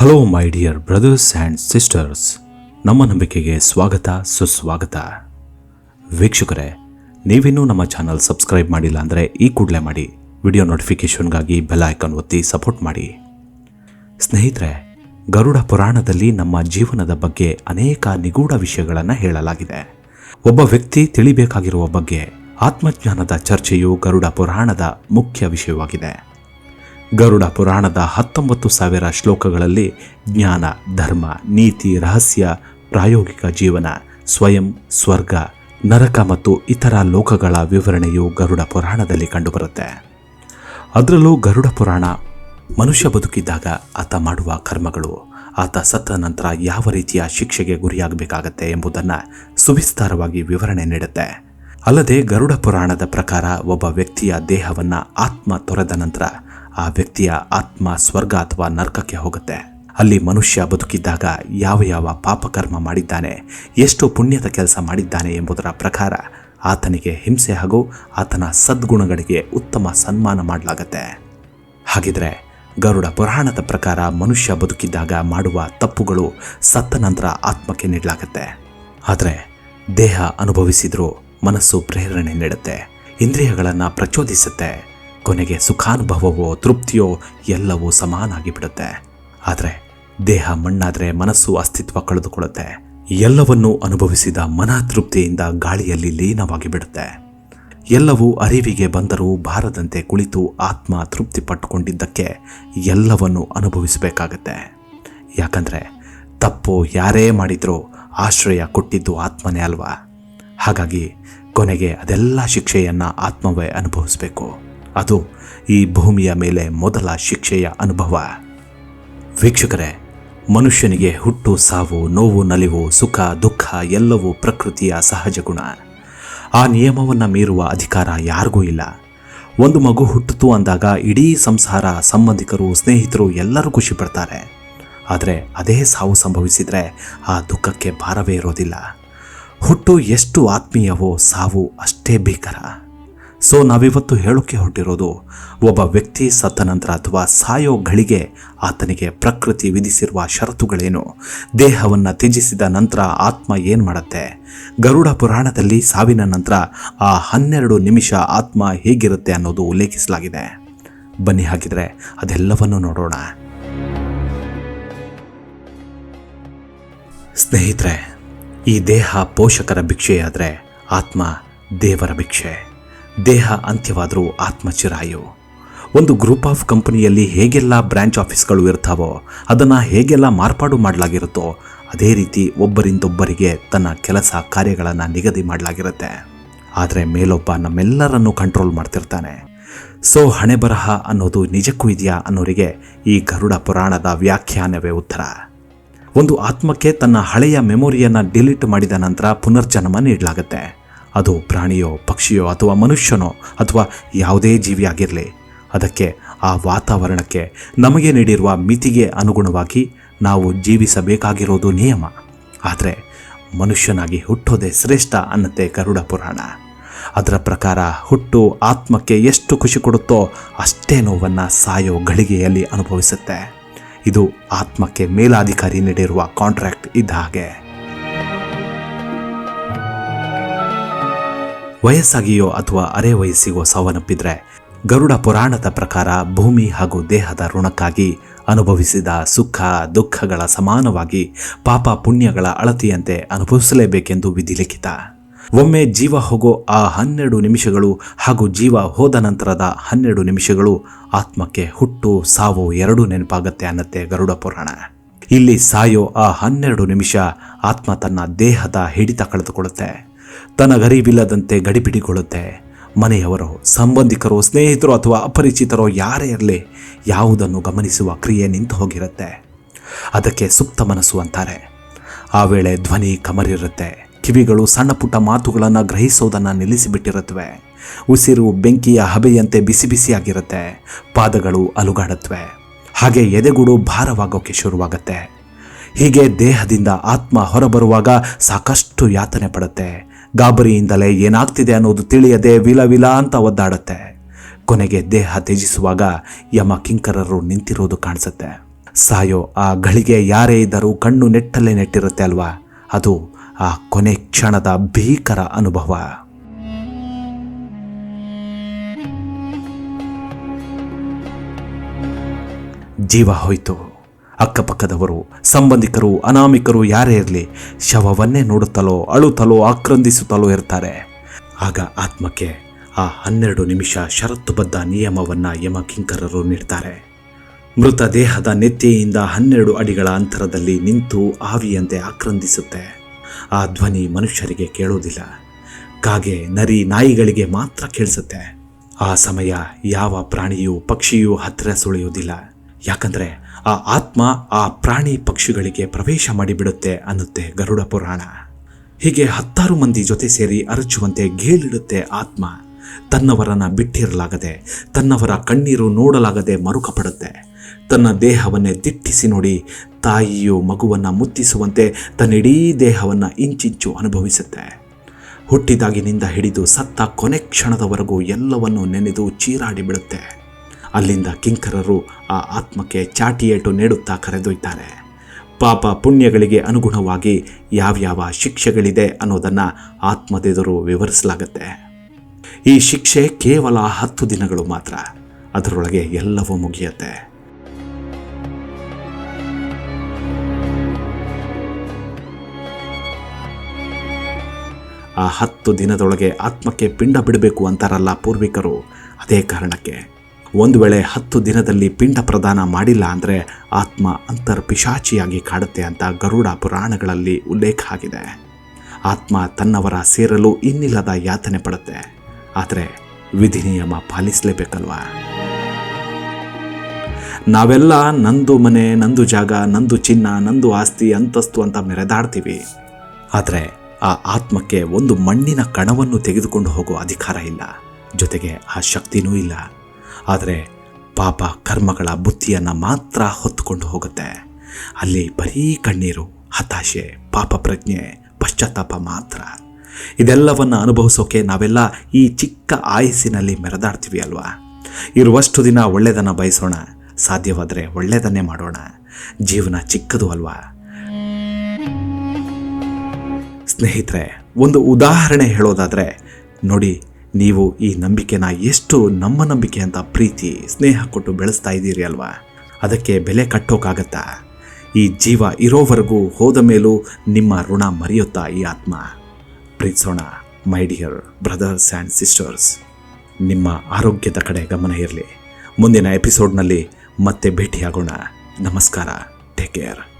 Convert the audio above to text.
Hello my dear brothers and sisters ನಮ್ಮ ನಂಬಿಕೆಗೆ ಸ್ವಾಗತ, ಸುಸ್ವಾಗತ. ವೀಕ್ಷಕರೇ, ನೀವಿನ್ನೂ ನಮ್ಮ ಚಾನಲ್ ಸಬ್ಸ್ಕ್ರೈಬ್ ಮಾಡಿಲ್ಲ ಅಂದರೆ ಈ ಕೂಡಲೇ ಮಾಡಿ. ವಿಡಿಯೋ ನೋಟಿಫಿಕೇಷನ್ಗಾಗಿ ಬೆಲ್ ಐಕನ್ ಒತ್ತಿ ಸಪೋರ್ಟ್ ಮಾಡಿ. ಸ್ನೇಹಿತರೆ, ಗರುಡ ಪುರಾಣದಲ್ಲಿ ನಮ್ಮ ಜೀವನದ ಬಗ್ಗೆ ಅನೇಕ ನಿಗೂಢ ವಿಷಯಗಳನ್ನು ಹೇಳಲಾಗಿದೆ. ಒಬ್ಬ ವ್ಯಕ್ತಿ ತಿಳಿಬೇಕಾಗಿರುವ ಬಗ್ಗೆ ಆತ್ಮಜ್ಞಾನದ ಚರ್ಚೆಯು ಗರುಡ ಪುರಾಣದ ಮುಖ್ಯ ವಿಷಯವಾಗಿದೆ. ಗರುಡ ಪುರಾಣದ ಹತ್ತೊಂಬತ್ತು ಸಾವಿರ ಶ್ಲೋಕಗಳಲ್ಲಿ ಜ್ಞಾನ, ಧರ್ಮ, ನೀತಿ, ರಹಸ್ಯ, ಪ್ರಾಯೋಗಿಕ ಜೀವನ, ಸ್ವಯಂ, ಸ್ವರ್ಗ, ನರಕ ಮತ್ತು ಇತರ ಲೋಕಗಳ ವಿವರಣೆಯು ಗರುಡ ಪುರಾಣದಲ್ಲಿ ಕಂಡುಬರುತ್ತೆ. ಅದರಲ್ಲೂ ಗರುಡ ಪುರಾಣ ಮನುಷ್ಯ ಬದುಕಿದ್ದಾಗ ಆತ ಮಾಡುವ ಕರ್ಮಗಳು, ಆತ ಸತ್ತ ನಂತರ ಯಾವ ರೀತಿಯ ಶಿಕ್ಷೆಗೆ ಗುರಿಯಾಗಬೇಕಾಗತ್ತೆ ಎಂಬುದನ್ನು ಸುವಿಸ್ತಾರವಾಗಿ ವಿವರಣೆ ನೀಡುತ್ತೆ. ಅಲ್ಲದೆ ಗರುಡ ಪುರಾಣದ ಪ್ರಕಾರ ಒಬ್ಬ ವ್ಯಕ್ತಿಯ ದೇಹವನ್ನು ಆತ್ಮ ತೊರೆದ ನಂತರ ಆ ವ್ಯಕ್ತಿಯ ಆತ್ಮ ಸ್ವರ್ಗ ಅಥವಾ ನರ್ಕಕ್ಕೆ ಹೋಗುತ್ತೆ. ಅಲ್ಲಿ ಮನುಷ್ಯ ಬದುಕಿದ್ದಾಗ ಯಾವ ಯಾವ ಪಾಪಕರ್ಮ ಮಾಡಿದ್ದಾನೆ, ಎಷ್ಟು ಪುಣ್ಯದ ಕೆಲಸ ಮಾಡಿದ್ದಾನೆ ಎಂಬುದರ ಪ್ರಕಾರ ಆತನಿಗೆ ಹಿಂಸೆ ಹಾಗೂ ಆತನ ಸದ್ಗುಣಗಳಿಗೆ ಉತ್ತಮ ಸನ್ಮಾನ ಮಾಡಲಾಗತ್ತೆ. ಹಾಗಿದ್ರೆ ಗರುಡ ಪುರಾಣದ ಪ್ರಕಾರ ಮನುಷ್ಯ ಬದುಕಿದ್ದಾಗ ಮಾಡುವ ತಪ್ಪುಗಳು ಸತ್ತ ನಂತರ ಆತ್ಮಕ್ಕೆ ನೀಡಲಾಗತ್ತೆ. ಆದರೆ ದೇಹ ಅನುಭವಿಸಿದ್ರೂ ಮನಸ್ಸು ಪ್ರೇರಣೆ ನೀಡುತ್ತೆ, ಇಂದ್ರಿಯಗಳನ್ನು ಪ್ರಚೋದಿಸುತ್ತೆ. ಕೊನೆಗೆ ಸುಖಾನುಭವವೋ ತೃಪ್ತಿಯೋ ಎಲ್ಲವೂ ಸಮಾನಾಗಿ ಬಿಡುತ್ತೆ ಆದರೆ ದೇಹ ಮಣ್ಣಾದರೆ ಮನಸ್ಸು ಅಸ್ತಿತ್ವ ಕಳೆದುಕೊಳ್ಳುತ್ತೆ. ಎಲ್ಲವನ್ನೂ ಅನುಭವಿಸಿದ ಮನ ತೃಪ್ತಿಯಿಂದ ಗಾಳಿಯಲ್ಲಿ ಲೀನವಾಗಿ ಬಿಡುತ್ತೆ ಎಲ್ಲವೂ ಅರಿವಿಗೆ ಬಂದರೂ ಬಾರದಂತೆ ಕುಳಿತು ಆತ್ಮ ತೃಪ್ತಿ ಪಟ್ಟುಕೊಂಡಿದ್ದಕ್ಕೆ ಎಲ್ಲವನ್ನು ಅನುಭವಿಸಬೇಕಾಗತ್ತೆ. ಯಾಕಂದರೆ ತಪ್ಪು ಯಾರೇ ಮಾಡಿದರೂ ಆಶ್ರಯ ಕೊಟ್ಟಿದ್ದು ಆತ್ಮನೇ ಅಲ್ವಾ? ಹಾಗಾಗಿ ಕೊನೆಗೆ ಅದೆಲ್ಲ ಶಿಕ್ಷೆಯನ್ನು ಆತ್ಮವೇ ಅನುಭವಿಸಬೇಕು. ಅದು ಈ ಭೂಮಿಯ ಮೇಲೆ ಮೊದಲ ಶಿಕ್ಷೆಯ ಅನುಭವ. ವೀಕ್ಷಕರೇ, ಮನುಷ್ಯನಿಗೆ ಹುಟ್ಟು, ಸಾವು, ನೋವು, ನಲಿವು, ಸುಖ, ದುಃಖ ಎಲ್ಲವೂ ಪ್ರಕೃತಿಯ ಸಹಜ ಗುಣ. ಆ ನಿಯಮವನ್ನು ಮೀರುವ ಅಧಿಕಾರ ಯಾರಿಗೂ ಇಲ್ಲ. ಒಂದು ಮಗು ಹುಟ್ಟಿತು ಅಂದಾಗ ಇಡೀ ಸಂಸಾರ, ಸಂಬಂಧಿಕರು, ಸ್ನೇಹಿತರು ಎಲ್ಲರೂ ಖುಷಿ ಪಡ್ತಾರೆ. ಆದರೆ ಅದೇ ಸಾವು ಸಂಭವಿಸಿದರೆ ಆ ದುಃಖಕ್ಕೆ ಭಾರವೇ ಇರೋದಿಲ್ಲ. ಹುಟ್ಟು ಎಷ್ಟು ಆತ್ಮೀಯವೋ ಸಾವು ಅಷ್ಟೇ ಭೀಕರ. ಸೊ ನಾವಿವತ್ತು ಹೇಳೋಕ್ಕೆ ಹೊರಟಿರೋದು, ಒಬ್ಬ ವ್ಯಕ್ತಿ ಸತ್ತ ನಂತರ ಅಥವಾ ಸಾಯೋ ಗಳಿಗೆ ಆತನಿಗೆ ಪ್ರಕೃತಿ ವಿಧಿಸಿರುವ ಷರತ್ತುಗಳೇನು? ದೇಹವನ್ನು ತ್ಯಜಿಸಿದ ನಂತರ ಆತ್ಮ ಏನು ಮಾಡುತ್ತೆ? ಗರುಡ ಪುರಾಣದಲ್ಲಿ ಸಾವಿನ ನಂತರ ಆ ಹನ್ನೆರಡು ನಿಮಿಷ ಆತ್ಮ ಹೇಗಿರುತ್ತೆ ಅನ್ನೋದು ಉಲ್ಲೇಖಿಸಲಾಗಿದೆ. ಬನ್ನಿ ಹಾಗಿದ್ರೆ ಅದೆಲ್ಲವನ್ನೂ ನೋಡೋಣ. ಸ್ನೇಹಿತರೆ, ಈ ದೇಹ ಪೋಷಕರ ಭಿಕ್ಷೆಯಾದರೆ ಆತ್ಮ ದೇವರ ಭಿಕ್ಷೆ. ದೇಹ ಅಂತ್ಯವಾದರೂ ಆತ್ಮ ಚಿರಾಯು ಒಂದು ಗ್ರೂಪ್ ಆಫ್ ಕಂಪನಿಯಲ್ಲಿ ಹೇಗೆಲ್ಲ ಬ್ರಾಂಚ್ ಆಫೀಸ್ಗಳು ಇರ್ತಾವೋ, ಅದನ್ನು ಹೇಗೆಲ್ಲ ಮಾರ್ಪಾಡು ಮಾಡಲಾಗಿರುತ್ತೋ, ಅದೇ ರೀತಿ ಒಬ್ಬರಿಂದೊಬ್ಬರಿಗೆ ತನ್ನ ಕೆಲಸ ಕಾರ್ಯಗಳನ್ನು ನಿಗದಿ ಮಾಡಲಾಗಿರುತ್ತೆ. ಆದರೆ ಮೇಲೊಬ್ಬ ನಮ್ಮೆಲ್ಲರನ್ನು ಕಂಟ್ರೋಲ್ ಮಾಡ್ತಿರ್ತಾನೆ. ಸೊ ಹಣೆ ಬರಹ ಅನ್ನೋದು ನಿಜಕ್ಕೂ ಇದೆಯಾ ಅನ್ನೋರಿಗೆ ಈ ಗರುಡ ಪುರಾಣದ ವ್ಯಾಖ್ಯಾನವೇ ಉತ್ತರ. ಒಂದು ಆತ್ಮಕ್ಕೆ ತನ್ನ ಹಳೆಯ ಮೆಮೊರಿಯನ್ನು ಡಿಲೀಟ್ ಮಾಡಿದ ನಂತರ ಪುನರ್ಜನ್ಮ ನೀಡಲಾಗುತ್ತೆ. ಅದು ಪ್ರಾಣಿಯೋ, ಪಕ್ಷಿಯೋ ಅಥವಾ ಮನುಷ್ಯನೋ ಅಥವಾ ಯಾವುದೇ ಜೀವಿಯಾಗಿರಲಿ. ಅದಕ್ಕೆ ಆ ವಾತಾವರಣಕ್ಕೆ ನಮಗೆ ನೀಡಿರುವ ಮಿತಿಗೆ ಅನುಗುಣವಾಗಿ ನಾವು ಜೀವಿಸಬೇಕಾಗಿರೋದು ನಿಯಮ. ಆದರೆ ಮನುಷ್ಯನಾಗಿ ಹುಟ್ಟೋದೇ ಶ್ರೇಷ್ಠ ಅನ್ನತ್ತೆ ಗರುಡ ಪುರಾಣ. ಅದರ ಪ್ರಕಾರ ಹುಟ್ಟು ಆತ್ಮಕ್ಕೆ ಎಷ್ಟು ಖುಷಿ ಕೊಡುತ್ತೋ ಅಷ್ಟೇ ನೋವನ್ನು ಸಾಯೋ ಗಳಿಗೆಯಲ್ಲಿ ಅನುಭವಿಸುತ್ತೆ. ಇದು ಆತ್ಮಕ್ಕೆ ಮೇಲಾಧಿಕಾರಿ ನೀಡಿರುವ ಕಾಂಟ್ರಾಕ್ಟ್ ಇದ್ದ ಹಾಗೆ. ವಯಸ್ಸಾಗಿಯೋ ಅಥವಾ ಅರೆ ವಯಸ್ಸಿಗೋ ಸಾವನ್ನಪ್ಪಿದ್ರೆ ಗರುಡ ಪುರಾಣದ ಪ್ರಕಾರ ಭೂಮಿ ಹಾಗೂ ದೇಹದ ಋಣಕ್ಕಾಗಿ ಅನುಭವಿಸಿದ ಸುಖ, ದುಃಖಗಳ ಸಮಾನವಾಗಿ ಪಾಪ ಪುಣ್ಯಗಳ ಅಳತೆಯಂತೆ ಅನುಭವಿಸಲೇಬೇಕೆಂದು ವಿಧಿಲಿಖಿತ. ಒಮ್ಮೆ ಜೀವ ಹೋಗೋ ಆ ಹನ್ನೆರಡು ನಿಮಿಷಗಳು ಹಾಗೂ ಜೀವ ಹೋದ ನಂತರದ ಹನ್ನೆರಡು ನಿಮಿಷಗಳು ಆತ್ಮಕ್ಕೆ ಹುಟ್ಟು, ಸಾವು ಎರಡೂ ನೆನಪಾಗತ್ತೆ ಅನ್ನತ್ತೆ ಗರುಡ ಪುರಾಣ. ಇಲ್ಲಿ ಸಾಯೋ ಆ ಹನ್ನೆರಡು ನಿಮಿಷ ಆತ್ಮ ತನ್ನ ದೇಹದ ಹಿಡಿತ ಕಳೆದುಕೊಳ್ಳುತ್ತೆ. ತನಗರಿವಿಲ್ಲದಂತೆ ಗಡಿಬಿಡಿಗೊಳ್ಳುತ್ತೆ ಮನೆಯವರು, ಸಂಬಂಧಿಕರು, ಸ್ನೇಹಿತರು ಅಥವಾ ಅಪರಿಚಿತರು ಯಾರೇ ಇರಲಿ ಯಾವುದನ್ನು ಗಮನಿಸುವ ಕ್ರಿಯೆ ನಿಂತು ಹೋಗಿರುತ್ತೆ. ಅದಕ್ಕೆ ಸುಪ್ತ ಮನಸ್ಸು ಅಂತಾರೆ. ಆ ವೇಳೆ ಧ್ವನಿ ಕಮರಿರುತ್ತೆ. ಕಿವಿಗಳು ಸಣ್ಣ ಪುಟ್ಟ ಮಾತುಗಳನ್ನು ಗ್ರಹಿಸೋದನ್ನು ನಿಲ್ಲಿಸಿಬಿಟ್ಟಿರುತ್ತವೆ. ಉಸಿರು ಬೆಂಕಿಯ ಹಬೆಯಂತೆ ಬಿಸಿ ಬಿಸಿಯಾಗಿರುತ್ತೆ. ಪಾದಗಳು ಅಲುಗಾಡುತ್ತವೆ. ಹಾಗೆ ಎದೆಗುಡು ಭಾರವಾಗೋಕ್ಕೆ ಶುರುವಾಗುತ್ತೆ. ಹೀಗೆ ದೇಹದಿಂದ ಆತ್ಮ ಹೊರಬರುವಾಗ ಸಾಕಷ್ಟು ಯಾತನೆ ಪಡುತ್ತೆ. ಗಾಬರಿಯಿಂದಲೇ ಏನಾಗ್ತಿದೆ ಅನ್ನೋದು ತಿಳಿಯದೆ ವಿಲ ವಿಲ ಅಂತ ಒದ್ದಾಡುತ್ತೆ. ಕೊನೆಗೆ ದೇಹ ತ್ಯಜಿಸುವಾಗ ಯಮ ಕಿಂಕರರು ನಿಂತಿರೋದು ಕಾಣಿಸುತ್ತೆ. ಸಾಯೋ ಆ ಗಳಿಗೆ ಯಾರೇ ಇದ್ದರೂ ಕಣ್ಣು ನೆಟ್ಟಲ್ಲೇ ನೆಟ್ಟಿರುತ್ತೆ ಅಲ್ವಾ? ಅದು ಆ ಕೊನೆ ಕ್ಷಣದ ಭೀಕರ ಅನುಭವ. ಜೀವ ಹೋಯಿತು. ಅಕ್ಕಪಕ್ಕದವರು, ಸಂಬಂಧಿಕರು, ಅನಾಮಿಕರು ಯಾರೇ ಇರಲಿ, ಶವವನ್ನೇ ನೋಡುತ್ತಲೋ, ಅಳುತ್ತಲೋ, ಆಕ್ರಂದಿಸುತ್ತಲೋ ಇರ್ತಾರೆ. ಆಗ ಆತ್ಮಕ್ಕೆ ಆ ಹನ್ನೆರಡು ನಿಮಿಷ ಷರತ್ತುಬದ್ಧ ನಿಯಮವನ್ನು ಯಮಕಿಂಕರರು ನೀಡ್ತಾರೆ. ಮೃತ ದೇಹದ ನೆತ್ತಿಯಿಂದ ಹನ್ನೆರಡು ಅಡಿಗಳ ಅಂತರದಲ್ಲಿ ನಿಂತು ಆವಿಯಂತೆ ಆಕ್ರಂದಿಸುತ್ತೆ. ಆ ಧ್ವನಿ ಮನುಷ್ಯರಿಗೆ ಕೇಳೋದಿಲ್ಲ. ಕಾಗೆ, ನರಿ, ನಾಯಿಗಳಿಗೆ ಮಾತ್ರ ಕೇಳಿಸುತ್ತೆ. ಆ ಸಮಯ ಯಾವ ಪ್ರಾಣಿಯೂ ಪಕ್ಷಿಯೂ ಹತ್ತಿರ ಸುಳಿಯುವುದಿಲ್ಲ. ಯಾಕಂದ್ರೆ ಆ ಆತ್ಮ ಆ ಪ್ರಾಣಿ ಪಕ್ಷಿಗಳಿಗೆ ಪ್ರವೇಶ ಮಾಡಿಬಿಡುತ್ತೆ ಅನ್ನುತ್ತೆ ಗರುಡ ಪುರಾಣ. ಹೀಗೆ ಹತ್ತಾರು ಮಂದಿ ಜೊತೆ ಸೇರಿ ಅರಚುವಂತೆ ಗೇಲಿಡುತ್ತೆ ಆತ್ಮ. ತನ್ನವರನ್ನ ಬಿಟ್ಟಿರಲಾಗದೆ, ತನ್ನವರ ಕಣ್ಣೀರು ನೋಡಲಾಗದೆ ಮರುಕಪಡುತ್ತೆ. ತನ್ನ ದೇಹವನ್ನೇ ದಿಟ್ಟಿಸಿ ನೋಡಿ ತಾಯಿಯು ಮಗುವನ್ನು ಮುತ್ತಿಸುವಂತೆ ತನ್ನ ದೇಹವನ್ನು ದೇಹವನ್ನ ಇಂಚಿಂಚು ಅನುಭವಿಸುತ್ತೆ. ಹುಟ್ಟಿದಾಗಿನಿಂದ ಹಿಡಿದು ಸತ್ತ ಕೊನೆ ಕ್ಷಣದವರೆಗೂ ಎಲ್ಲವನ್ನೂ ನೆನೆದು ಚೀರಾಡಿ ಬಿಡುತ್ತೆ. ಅಲ್ಲಿಂದ ಕಿಂಕರರು ಆ ಆತ್ಮಕ್ಕೆ ಚಾಟಿಯೇಟು ನೀಡುತ್ತಾ ಕರೆದೊಯ್ತಾರೆ. ಪಾಪ ಪುಣ್ಯಗಳಿಗೆ ಅನುಗುಣವಾಗಿ ಯಾವ್ಯಾವ ಶಿಕ್ಷೆಗಳಿದೆ ಅನ್ನೋದನ್ನು ಆತ್ಮದೆದುರು ವಿವರಿಸಲಾಗುತ್ತೆ. ಈ ಶಿಕ್ಷೆ ಕೇವಲ ಹತ್ತು ದಿನಗಳು ಮಾತ್ರ. ಅದರೊಳಗೆ ಎಲ್ಲವೂ ಮುಗಿಯುತ್ತೆ. ಆ ಹತ್ತು ದಿನದೊಳಗೆ ಆತ್ಮಕ್ಕೆ ಪಿಂಡ ಬಿಡಬೇಕು ಅಂತಾರಲ್ಲ ಪೂರ್ವಿಕರು. ಅದೇ ಕಾರಣಕ್ಕೆ ಒಂದು ವೇಳೆ ಹತ್ತು ದಿನದಲ್ಲಿ ಪಿಂಡ ಪ್ರದಾನ ಮಾಡಿಲ್ಲ ಅಂದರೆ ಆತ್ಮ ಅಂತರ್ಪಿಶಾಚಿಯಾಗಿ ಕಾಡುತ್ತೆ ಅಂತ ಗರುಡ ಪುರಾಣಗಳಲ್ಲಿ ಉಲ್ಲೇಖ ಆಗಿದೆ. ಆತ್ಮ ತನ್ನವರ ಸೇರಲು ಇನ್ನಿಲ್ಲದ ಯಾತನೆ ಪಡುತ್ತೆ. ಆದರೆ ವಿಧಿ ನಿಯಮ ಪಾಲಿಸಲೇಬೇಕಲ್ವಾ? ನಾವೆಲ್ಲ ನಂದು ಮನೆ, ನಂದು ಜಾಗ, ನಂದು ಚಿನ್ನ, ನಂದು ಆಸ್ತಿ, ಅಂತಸ್ತು ಅಂತ ಮೆರೆದಾಡ್ತೀವಿ. ಆದರೆ ಆ ಆತ್ಮಕ್ಕೆ ಒಂದು ಮಣ್ಣಿನ ಕಣವನ್ನು ತೆಗೆದುಕೊಂಡು ಹೋಗೋ ಅಧಿಕಾರ ಇಲ್ಲ. ಜೊತೆಗೆ ಆ ಶಕ್ತಿನೂ ಇಲ್ಲ. ಆದರೆ ಪಾಪ ಕರ್ಮಗಳ ಬುತ್ತಿಯನ್ನು ಮಾತ್ರ ಹೊತ್ತುಕೊಂಡು ಹೋಗುತ್ತೆ. ಅಲ್ಲಿ ಬರೀ ಕಣ್ಣೀರು, ಹತಾಶೆ, ಪಾಪ ಪ್ರಜ್ಞೆ, ಪಶ್ಚಾತ್ತಾಪ ಮಾತ್ರ. ಇದೆಲ್ಲವನ್ನು ಅನುಭವಿಸೋಕೆ ನಾವೆಲ್ಲ ಈ ಚಿಕ್ಕ ಆಯಸ್ಸಿನಲ್ಲಿ ಮೆರೆದಾಡ್ತೀವಿ ಅಲ್ವಾ? ಇರುವಷ್ಟು ದಿನ ಒಳ್ಳೆಯದನ್ನು ಬಯಸೋಣ, ಸಾಧ್ಯವಾದರೆ ಒಳ್ಳೆಯದನ್ನೇ ಮಾಡೋಣ. ಜೀವನ ಚಿಕ್ಕದು ಅಲ್ವಾ? ಸ್ನೇಹಿತರೆ, ಒಂದು ಉದಾಹರಣೆ ಹೇಳೋದಾದರೆ, ನೋಡಿ ನೀವು ಈ ನಂಬಿಕೆನ ಎಷ್ಟು ನಮ್ಮ ನಂಬಿಕೆ ಅಂತ ಪ್ರೀತಿ, ಸ್ನೇಹ ಕೊಟ್ಟು ಬೆಳೆಸ್ತಾ ಇದ್ದೀರಿ ಅಲ್ವಾ? ಅದಕ್ಕೆ ಬೆಲೆ ಕಟ್ಟೋಕ್ಕಾಗತ್ತಾ ಈ ಜೀವ ಇರೋವರೆಗೂ ಹೋದ ಮೇಲೂ ನಿಮ್ಮ ಋಣ ಮರೆಯುತ್ತಾ ಈ ಆತ್ಮ? ಪ್ರೀತಿಸೋಣ, my dear brothers and sisters. ನಿಮ್ಮ ಆರೋಗ್ಯದ ಕಡೆ ಗಮನ ಇರಲಿ. ಮುಂದಿನ ಎಪಿಸೋಡ್ನಲ್ಲಿ ಮತ್ತೆ ಭೇಟಿಯಾಗೋಣ. ನಮಸ್ಕಾರ. Take care.